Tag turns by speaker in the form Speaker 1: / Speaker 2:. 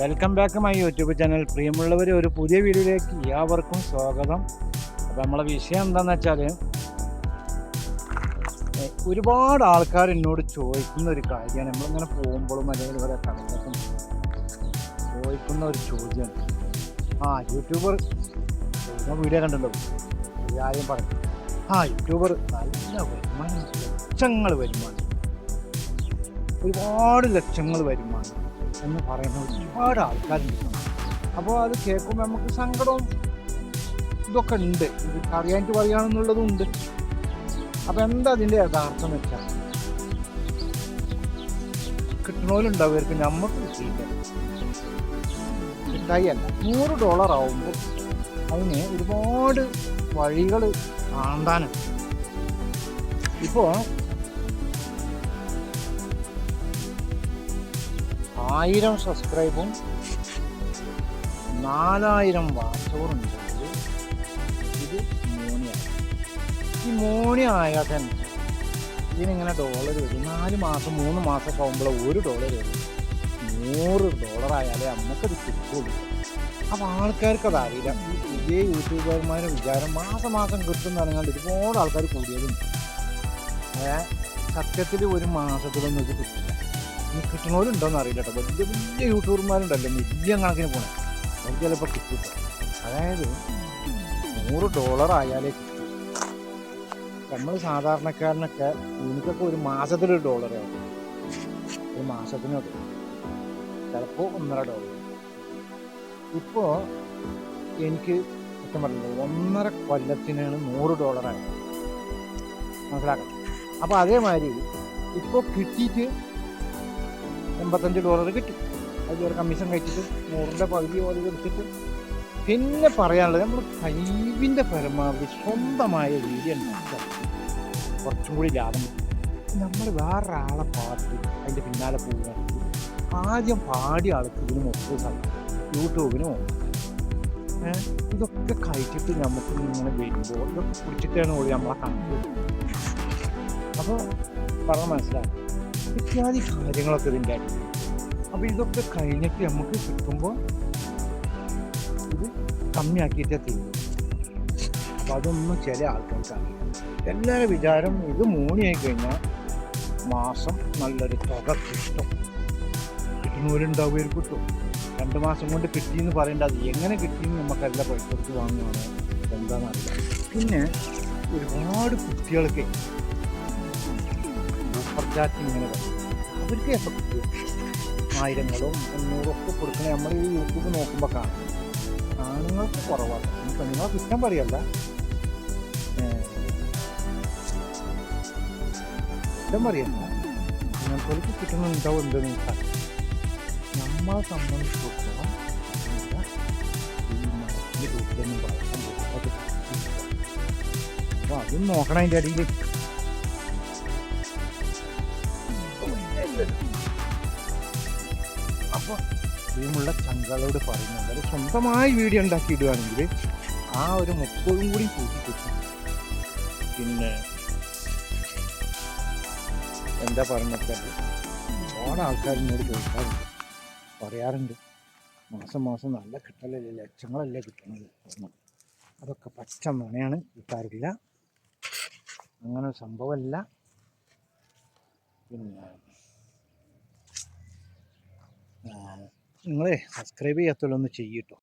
Speaker 1: Welcome back my YouTube channel പ്രിയമുള്ളവർ ഒരു പുതിയ വീഡിയോയിലേക്ക് എല്ലാവർക്കും സ്വാഗതം. അപ്പോൾ നമ്മളെ വിഷയം എന്താണെന്ന് വെച്ചാൽ ഒരുപാട് ആൾക്കാർ എന്നോട് ചോദിക്കുന്ന ഒരു കാര്യമാണ്. നമ്മളിങ്ങനെ പോകുമ്പോഴും അല്ലെങ്കിൽ ഓരോ കടലൊക്കെ ചോദിക്കുന്ന ഒരു ചോദ്യമാണ്. ആ യൂട്യൂബർ വീഡിയോ കണ്ടല്ലോ. എല്ലാവരും പറഞ്ഞു. ആ യൂട്യൂബർ നല്ല വരുമാനം ലക്ഷങ്ങൾ വരുമാനം. ഒരുപാട് ലക്ഷങ്ങൾ വരുമാനം. എന്ന് പറയുന്ന ഒരുപാട് ആൾക്കാരുണ്ട് അപ്പോൾ അത് കേൾക്കുമ്പോൾ നമുക്ക് സങ്കടവും ഇതൊക്കെ ഉണ്ട്. ഇത് അറിയാനായിട്ട് പറയുകയാണെന്നുള്ളതും ഉണ്ട്. അപ്പോൾ എന്താ അതിന്റെ യഥാർത്ഥം വെച്ചാൽ കിട്ടണോലുണ്ടാവും നമുക്ക് കിട്ടിയില്ല കിട്ടായില്ല നൂറ് ഡോളർ ആവുമ്പോൾ അതിന് ഒരുപാട് വഴികൾ ആണ്ടാനുണ്ട് ഇപ്പോൾ ആയിരം സബ്സ്ക്രൈബും നാലായിരം വാച്ചവും ഉണ്ടെങ്കിൽ ഇത് മോണിയാണ് ഈ മോണി തന്നെ ഇതിനിങ്ങനെ ഡോളർ വരും. നാല് മാസം മൂന്ന് മാസം ആകുമ്പോൾ ഒരു ഡോളർ വരും. നൂറ് ഡോളർ ആയാലേ നമുക്കത് കിട്ടുള്ളൂ. അപ്പോൾ ആൾക്കാർക്ക് അത് അറിയില്ല ഈ പുതിയ യൂട്യൂബർമാരുടെ വിചാരം മാസം മാസം കിട്ടുന്ന പറഞ്ഞാൽ ഒരുപാട് ആൾക്കാർ കൂടിയതുണ്ട്. ഏ സത്യത്തിൽ ഒരു മാസത്തിലൊന്നും ഇത് കിട്ടില്ല. ഇനി കിട്ടണവരുണ്ടോയെന്ന് അറിയില്ല കേട്ടോ. വലിയ വലിയ യൂട്യൂബർമാരുണ്ടല്ലോ വലിയ കണക്കിന് പോകണം അത് ചിലപ്പോൾ കിട്ടും അതായത് നൂറ് ഡോളർ ആയാലേ കിട്ടും. നമ്മൾ സാധാരണക്കാരനൊക്കെ എനിക്കൊക്കെ ഒരു മാസത്തിലൊരു ഡോളറേ ആവും. ഒരു മാസത്തിനൊക്കെ. ചിലപ്പോൾ ഒന്നര ഡോളർ ഇപ്പോൾ എനിക്ക് സത്യം പറഞ്ഞില്ല ഒന്നര കൊല്ലത്തിനാണ് നൂറ് ഡോളറായത് മനസ്സിലാക്കാം? അപ്പോൾ അതേമാതിരി ഇപ്പോൾ കിട്ടിയിട്ട് എൺപത്തഞ്ച് ഡോളർ കിട്ടി. അതിൽ ഒരു കമ്മീഷൻ കഴിച്ചിട്ട് നൂറിന്റെ പകുതി പോലെ കൊടുത്തിട്ട് പിന്നെ പറയാനുള്ളത് നമ്മൾ കഴിവിന്റെ പരമാവധി സ്വന്തമായ രീതി ഉണ്ടാക്കുക കുറച്ചും കൂടി ലാഭം. നമ്മൾ വേറൊരാളെ പാട്ട് അതിന്റെ പിന്നാലെ പോവുകയാണെങ്കിൽ ആദ്യം പാടിയ ആൾക്ക് ഇതിന് മൊത്തം സ്ഥലം യൂട്യൂബിനും ഇതൊക്കെ കഴിച്ചിട്ട് നമുക്ക് ഇങ്ങനെ വരുമ്പോൾ ഇതൊക്കെ കുടിച്ചിട്ടാണ് ഓടി നമ്മളെ കണ്ടത് അപ്പോൾ പറഞ്ഞ മനസ്സിലായി? ഇത്യാദി കാര്യങ്ങളൊക്കെ ഇതിന്റെ അപ്പൊ അപ്പോൾ ഇതൊക്കെ കഴിഞ്ഞിട്ട് നമുക്ക് കിട്ടുമ്പോൾ ഇത് കമ്മിയാക്കിയിട്ടേ തീരും. അപ്പൊ അതൊന്നും ചില ആൾക്കാർക്കാണ് എല്ലാവരും വിചാരം ഇത് മൂണിയായി കഴിഞ്ഞാൽ മാസം നല്ലൊരു തുക കിട്ടും. കിട്ടുന്നവരുണ്ടാവുകയും കിട്ടും. രണ്ട് മാസം കൊണ്ട് കിട്ടിയെന്ന് പറയേണ്ട അത് എങ്ങനെ കിട്ടിയെന്ന് നമുക്കല്ല പൈസ കൊടുത്ത് വാങ്ങുകയാണ് എന്താണെന്നറിയില്ല പിന്നെ ഒരുപാട് കുട്ടികൾക്ക് ചാറ്റ് ഇങ്ങനെ അവർക്ക് കിട്ടും ആയിരങ്ങളും അഞ്ഞൂറും ഒക്കെ കൊടുക്കണേ നമ്മൾ ഈ യൂട്യൂബ് നോക്കുമ്പോൾ കാണാം. ആണുങ്ങൾക്ക് കുറവാണ്. പെണ്ണുങ്ങളെ കുറ്റം പറയല്ല. കുറ്റം പറയല്ല. അങ്ങനത്തെ കിട്ടുന്നുണ്ടാവും എന്തെന്ന് വെച്ചാൽ നമ്മളെ സംബന്ധിച്ചിടത്തോളം ഈ വീട്ടിലൊന്നും വളർത്താൻ പോകുന്നത് അപ്പോൾ അതും നോക്കണം അതിന്റെ അടിയിൽ. അപ്പോൾ പ്രിയമുള്ള ചങ്കളോട് പറയുന്നത് സ്വന്തമായി വീഡിയോ ഉണ്ടാക്കി ഇടുകയാണെങ്കിൽ ആ ഒരു മുപ്പതും കൂടി കൂട്ടി കിട്ടും പിന്നെ എന്താ പറഞ്ഞത് ഒരുപാട് ആൾക്കാരിനോട് ചോദിക്കാറുണ്ട്. പറയാറുണ്ട്. മാസം മാസം നല്ല കിട്ടലല്ലേ? ലക്ഷങ്ങളല്ലേ കിട്ടുന്നത്. അതൊക്കെ പച്ച നുണയാണ് കിട്ടാറില്ല അങ്ങനെ സംഭവമല്ല. പിന്നെ നിങ്ങളെ സബ്സ്ക്രൈബ് ചെയ്യാത്തുള്ള ഒന്ന് ചെയ്യട്ടോ